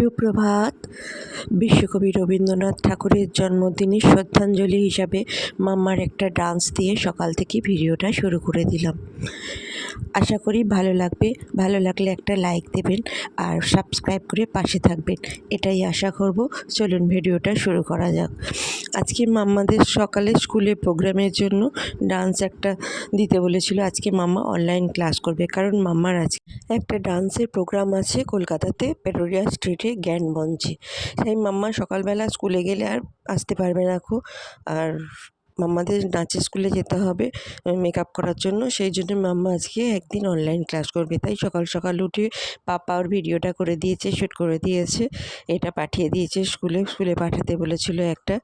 সুপ্রভাত। বিশ্বকবি রবীন্দ্রনাথ ঠাকুরের জন্মদিনে শ্রদ্ধাঞ্জলি হিসাবে মাম্মার একটা ডান্স দিয়ে সকাল থেকে ভিডিওটা শুরু করে দিলাম। আশা করি ভালো লাগবে। ভালো লাগলে একটা লাইক দেবেন আর সাবস্ক্রাইব করে পাশে থাকবেন। এটাই আশা করব। চলুন ভিডিওটা শুরু করা যাক। আজকে মাম্মাদের সকালে স্কুলে প্রোগ্রামের জন্য ডান্স একটা দিতে বলেছিল। আজকে মাম্মা অনলাইন ক্লাস করবে। কারণ মাম্মার আজকে একটা ডান্সের প্রোগ্রাম আছে কলকাতাতে পেটোরিয়া স্ট্রিটে জ্ঞান মঞ্চে তাই মাম্মা সকালবেলা স্কুলে গেলে আর আসতে পারবে না আর মাম্মাদের নাচের স্কুলে যেতে হবে মেকআপ করার জন্য। সেই জন্য মাম্মা আজকে একদিন অনলাইন ক্লাস করবে। তাই সকাল সকাল উঠে পাপা ওর ভিডিওটা করে দিয়েছে শ্যুট করে দিয়েছে। এটা পাঠিয়ে দিয়েছে স্কুলে। স্কুলে পাঠাতে বলেছিল একটা।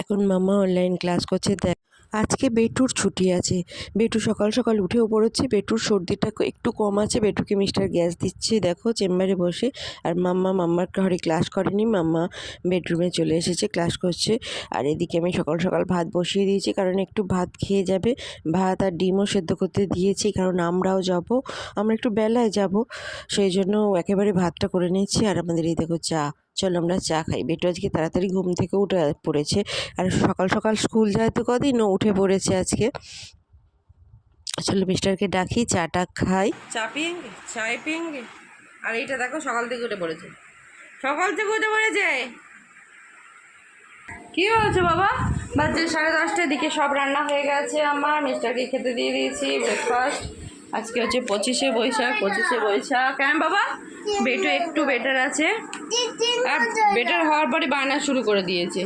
এখন মাম্মা অনলাইন ক্লাস করছে, দেখ আজকে বেটুর ছুটি আছে। বেটু সকাল সকাল উঠেও পড়েছে। বেটুর সর্দিটা একটু কম আছে। বেটুকে মিস্টার গ্যাস দিচ্ছে। দেখো চেম্বারে বসে। আর মাম্মা মাম্মার ঘরে ক্লাস করেনি। মাম্মা বেডরুমে চলে এসেছে, ক্লাস করছে। আর এদিকে আমি সকাল সকাল ভাত বসিয়ে দিয়েছি। কারণ একটু ভাত খেয়ে যাবে। ভাত আর ডিমও সেদ্ধ করতে দিয়েছি। কারণ আমরাও যাব। আমরা একটু বেলায় যাব। সেই জন্য একেবারে ভাতটা করে নিচ্ছি আর আমাদের এই দেখো চা। চলো আমরা চা খাই। বেটু আজকে তাড়াতাড়ি ঘুম থেকে উঠে পড়েছে। আর সকাল সকাল স্কুল যায় তো কদিন? উঠে পড়েছে আজকে। চলো মিস্টারকে ডাকি, চাটা খাই। চা পিয়েঙ্গে? চায় পিয়েঙ্গে? আর এইটা দেখো, সকাল থেকে উঠে পড়েছে। সকাল থেকে উঠে পড়েছে? কি হয়েছে বাবা? বাজে সাড়ে দশটার দিকে সব রান্না হয়ে গেছে আমার। মিস্টারকে খেতে দিয়ে দিয়েছি ব্রেকফাস্ট আজকে হচ্ছে পঁচিশে বৈশাখ পঁচিশে বৈশাখ। কেন বাবা? বেটু একটু বেটার আছে। আর বেটার হওয়ার পরে বায়না শুরু করে দিয়েছে।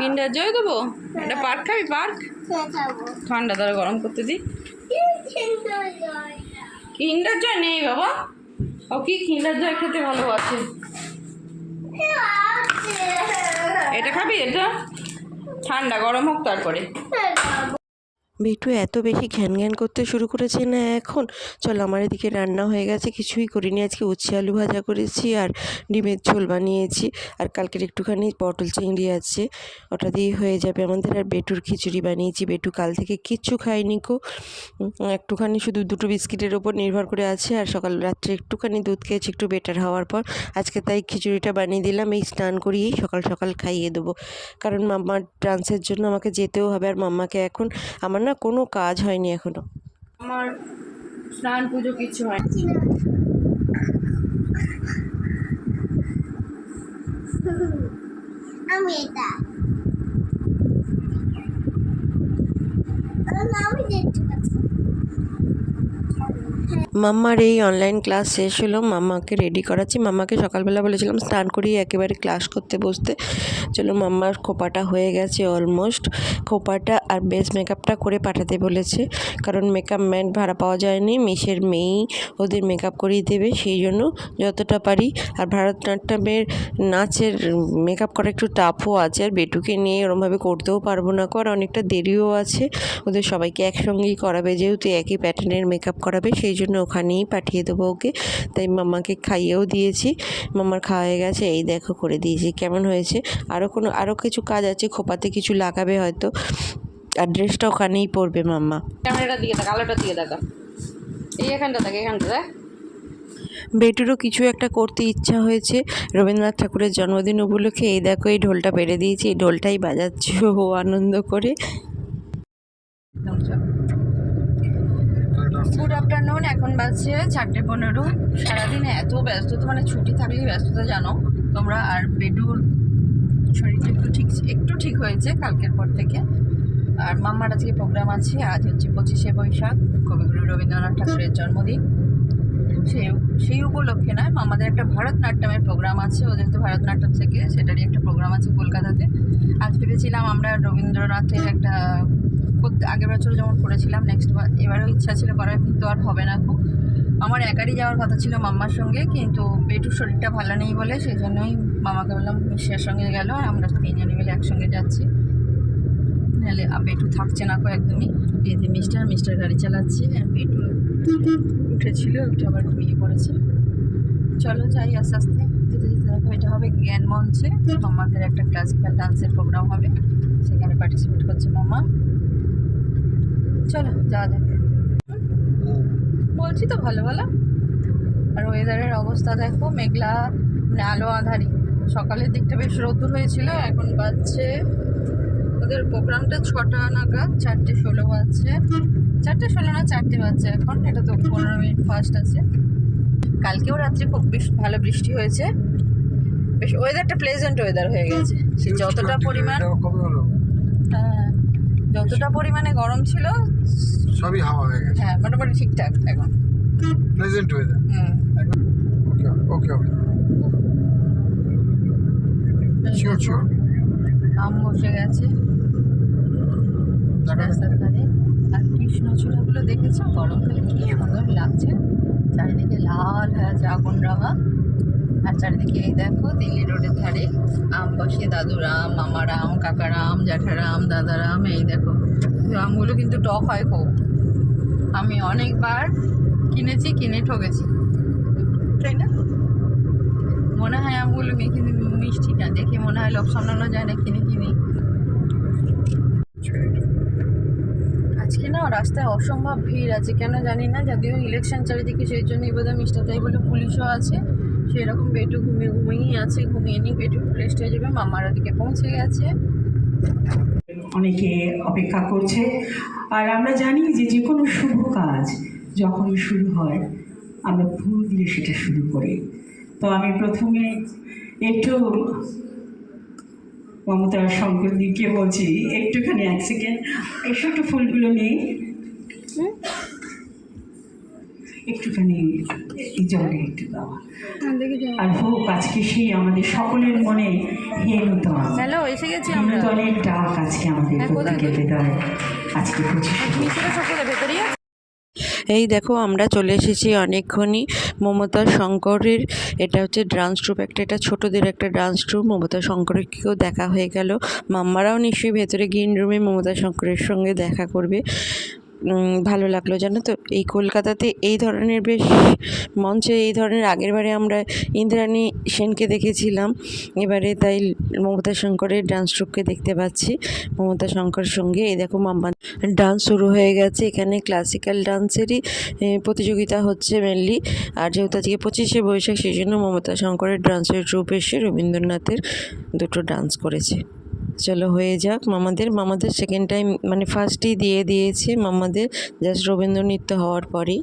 কিন্ডার জয় দেবো? এটা পার্ক খাবি, পার্ক? ঠান্ডা ধরে গরম করতে দিই কিন্ডার জয় নেই বাবা। ও কি কিন্ডার জয় খেতে ভালোবাসে। এটা খাবি এটা? ঠান্ডা, গরম হোক তারপরে। বেটু এত বেশি ঘ্যান ঘ্যান করতে শুরু করেছে না এখন? চলো, আমার এদিকে রান্না হয়ে গেছে, কিছুই করিনি। আজকে উচ্ছে আলু ভাজা করেছি আর ডিমের ঝোল বানিয়েছি। আর কালকের একটুখানি পটল চিংড়ি আছে। ওটা দিয়ে হয়ে যাবে আমাদের। আর বেটুর খিচুড়ি বানিয়েছি। বেটু কাল থেকে কিচ্ছু খায়নি কো একটুখানি শুধু দুটো বিস্কিটের ওপর নির্ভর করে আছে। আর সকাল রাত্রে একটুখানি দুধ খেয়েছি, একটু বেটার হওয়ার পর। আজকে তাই খিচুড়িটা বানিয়ে দিলাম। এই স্নান করিয়েই সকাল সকাল খাইয়ে দেবো। কারণ মাম্মার ডান্সের জন্য আমাকে যেতেও হবে। আর মাম্মাকে এখন আমার না কোনো কাজ হয়নি এখনও। আমার স্নান পুজো কিছু হয় আমি এটা। আমি দেখতে পাচ্ছি। মাম্মার এই অনলাইন ক্লাস শেষ হলো, মাম্মাকে রেডি করাচ্ছি। মাম্মাকে সকালবেলা বলেছিলাম, স্নান করিয়ে একেবারে ক্লাস করতে বসতে। চলো, মাম্মার খোপাটা হয়ে গেছে অলমোস্ট খোপাটা আর বেস মেকআপটা করে পাঠাতে বলেছে। কারণ মেকআপ ম্যান ভাড়া পাওয়া যায়নি, মিশের মেয়েই ওদের মেকআপ করিয়ে দেবে, সেই জন্য যতটা পারি। আর ভারতনাট্যমের নাচের মেকআপ করা একটু টাফও আছে, আর বেটুকে নিয়ে ওরমভাবে করতেও পারব না। কর অনেকটা দেরিও আছে, ওদের সবাইকে একসঙ্গেই করাবে, যেহেতু একই প্যাটার্নের মেকআপ করাবে, সেই জন্য ওখানেই পাঠিয়ে দেবো ওকে। তাই মাম্মাকে খাইয়েও দিয়েছি। মামার খাওয়া হয়ে গেছে এই দেখো করে দিয়েছি। কেমন হয়েছে? আরও কোনো আরও কিছু কাজ আছে? খোপাতে কিছু লাগাবে হয়তো। আর ড্রেসটা ওখানেই পরবে মাম্মা। ক্যামেরাটার দিকে দেখা আলোটার দিকে দেখা। এই এখানটা থাকে এখানটা দেখ। বেটুরও কিছু একটা করতে ইচ্ছা হয়েছে। রবীন্দ্রনাথ ঠাকুরের জন্মদিন উপলক্ষে এই দেখো এই ঢোলটা পেরে দিয়েছি। এই ঢোলটাই বাজাচ্ছে। ও আনন্দ করে। গুড আফটারনুন এখন বাজছে চারটে পনেরো। সারাদিনে এত ব্যস্ততা মানে ছুটি থাকলেই ব্যস্ততা, জানো? তোমরা আর বেডুর শরীরটা একটু ঠিক একটু ঠিক হয়েছে কালকের পর থেকে। আর মাম্মার আজকে প্রোগ্রাম আছে, আজ হচ্ছে পঁচিশে বৈশাখ, কবিগুরু রবীন্দ্রনাথ ঠাকুরের জন্মদিন। সেই সেই উপলক্ষে নয় আমাদের একটা ভারতনাট্যমের প্রোগ্রাম আছে, ওদের তো ভারতনাট্যম থেকে, সেটারই একটা প্রোগ্রাম আছে কলকাতাতে। আজ ভেবেছিলাম আমরা রবীন্দ্রনাথের একটা করতে আগের বছর যেমন করেছিলাম নেক্সট বার এবারেও ইচ্ছা ছিল করার, কিন্তু আর হবে না খুব। আমার একারই যাওয়ার কথা ছিল মাম্মার সঙ্গে, কিন্তু পেটুর শরীরটা ভালো নেই বলে সেই জন্যই মামাকে বললাম মিষ্টির সঙ্গে গেল, আর আমরা তিনজনে মিলে একসঙ্গে যাচ্ছি। নাহলে পেটু থাকছে না কো একদমই। এই মিস্টার মিস্টার গাড়ি চালাচ্ছে, আর পেটু উঠেছিল উঠে আবার ঘুমিয়ে পড়েছে। চলো যাই আস্তে আস্তে, যেতে যেতে দেখো এটা হবে জ্ঞান মঞ্চে। আমাদের একটা ক্লাসিক্যাল ডান্সের প্রোগ্রাম হবে। সেখানে পার্টিসিপেট করছে মামা। চলো যাওয়া যাবে বলছি তো ভালো ভালো আর ওয়েদারের অবস্থা দেখো মেঘলা মানে আলো আধারি। সকালের দিকটা বেশ রোদ্দুর হয়েছিল এখন বাজছে ওদের প্রোগ্রামটা ছটা নাগাদ চারটে ষোলো বাজছে। চারটে ষোলো না চারটে বাজছে এখন এটা তো পনেরো মিনিট ফার্স্ট আছে। কালকেও রাত্রে খুব বেশ ভালো বৃষ্টি হয়েছে। বেশ ওয়েদারটা প্লেজেন্ট ওয়েদার হয়ে গেছে। সে যতটা পরিমাণ হ্যাঁ, যতটা পরিমাণে গরম ছিল সবই হাওয়া হয়ে গেছে। হ্যাঁ মোটামুটি ঠিকঠাক এখন। Present weather hmm. Okay okay okay sure sure আম বসে গেছে। রাস্তার ধারে আর কৃষ্ণচূড়াগুলো দেখেছ? গরমকালে কি সুন্দর লাগছে। চারিদিকে লাল হয়ে আছে আগুন রাঙা আর চারিদিকে এই দেখো, দিল্লি রোডের ধারে আম বসে, দাদুরাম, মামারাম, কাকারাম, জ্যাঠারাম, দাদারাম, এই দেখো। আমগুলো কিন্তু টক হয় খুব। আমি অনেকবার কিনেছি, কিনে ঠকেছি। তাই না? মনে হয় আমগুলো কিন্তু মিষ্টি না। দেখে মনে হয় লোক সামলানো যায় না কিনে কিনে। আজকে না রাস্তায় অসম্ভব ভিড় আছে। কেন জানি না, যদিও ইলেকশন চারিদিকে সেই জন্যই বোধহয় মিষ্টাতাই বলে পুলিশও আছে। সেরকম বেটু ঘুমিয়ে ঘুমিয়েই আছে ঘুমিয়ে নিয়ে বেটু রেস্ট হয়ে যাবে মামার ওদিকে পৌঁছে গেছে। অনেকে অপেক্ষা করছে। আর আমরা জানি যে যে কোনো শুভ কাজ যখন শুরু হয় আমরা ফুল দিয়ে সেটা শুরু করি। তো আমি প্রথমে একটু মমতা শঙ্করদিকে বলছি একটুখানি এক সেকেন্ড এসো একটু ফুলগুলো নেই একটুখানি এই জলে একটু দেওয়া আর হোক আজকে সেই আমাদের সকলের মনে ডাক আছে আমাদের হ্যাঁ, কোথায়? প্রত্যেকের হৃদয়ে আজকে পঁচিশে আছে। এই দেখো আমরা চলে এসেছি অনেকক্ষণই মমতা শঙ্করের এটা হচ্ছে ডান্স ট্রুপ একটা এটা ছোটদের একটা ডান্স ট্রুপ মমতা শঙ্করকেও দেখা হয়ে গেল। মাম্মারাও নিশ্চয়ই ভেতরে গ্রিন রুমে মমতা শঙ্করের সঙ্গে দেখা করবে। ভালো লাগল জানো তো? এই কলকাতাতে এই ধরনের বেশ মঞ্চে এই ধরনের আগের বারে আমরা ইন্দ্রাণী সেনকে দেখেছিলাম। এবারে তাই মমতা শঙ্করের ডান্স ট্রুপকে দেখতে পাচ্ছি। মমতা শঙ্করের সঙ্গে এই দেখো মাম্মা ডান্স শুরু হয়ে গেছে। এখানে ক্লাসিক্যাল ডান্সেরই প্রতিযোগিতা হচ্ছে মেনলি আর যেহেতু আজকে পঁচিশে বৈশাখ, সেই জন্য মমতা শঙ্করের ডান্সের ট্রুপ এসে রবীন্দ্রনাথের দুটো ডান্স করেছে। চলো হয়ে যাক মামাদের মামাদের সেকেন্ড টাইম মানে ফার্স্টই দিয়ে দিয়েছে মামাদের জাস্ট রবীন্দ্র নৃত্য হওয়ার পরেই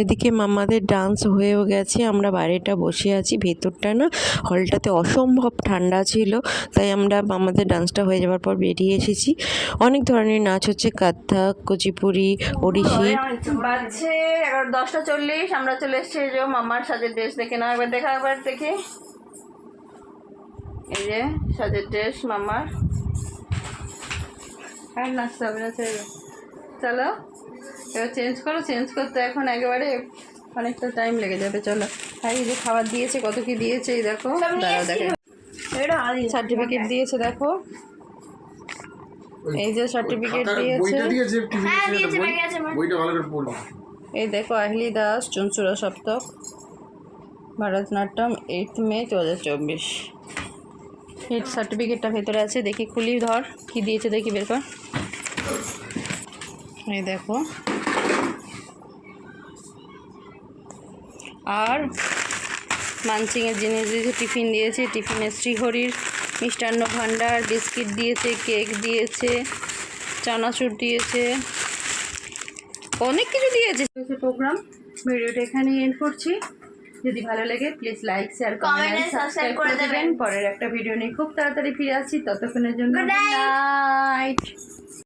এদিকে মামাদের ডান্স হয়েও গেছে, আমরা বাইরেটা বসে আছি, ভেতরটা না হলটাতে অসম্ভব ঠান্ডা ছিল, তাই আমরা মামাদের ডান্সটা হয়ে যাওয়ার পর বেরিয়ে এসেছি। অনেক ধরনের নাচ হচ্ছে কাত্থাক কুচিপুড়ি, ওড়িশি। বাজছে এগারো, দশটা চল্লিশ, আমরা চলে এসেছি যে মামার সাজের ড্রেস দেখে না একবার দেখা, একবার দেখে। এই যে সাজের ড্রেস মামার। আর নাচতে হবে না, চলো। এবার চেঞ্জ করো চেঞ্জ করতে এখন একেবারে অনেকটা টাইম লেগে যাবে চলো। আর এই যে খাবার দিয়েছে কত কি দিয়েছে এই দেখো। দাঁড়াও দেখো। সার্টিফিকেট দিয়েছে দেখো। এই যে সার্টিফিকেট দিয়েছে। বইটা দিয়েছে টিভি বইটা ভালো করে পড়ো। এই দেখো আহিলি দাস চুনচুরা সপ্তক ভারতনাট্যম এইট মে দু হাজার চব্বিশ। এই সার্টিফিকেটটা ভেতরে আছে দেখি খুলি ধর কি দিয়েছে দেখি বের কর। এই দেখো। আর মানচিংয়ের জিনিস দিয়েছে টিফিন দিয়েছে টিফিনে শ্রীহরির মিষ্টান্ন ভাণ্ডার বিস্কিট দিয়েছে কেক দিয়েছে চানাচুর দিয়েছে অনেক কিছু দিয়েছে। প্রোগ্রাম ভিডিওটা এখানেই এন্ড করছি। যদি ভালো লাগে please like share comment subscribe করে দেবেন। পরের একটা ভিডিও নিয়ে খুব তাড়াতাড়ি ফিরে আসছি। ততক্ষণের জন্য night. নাইট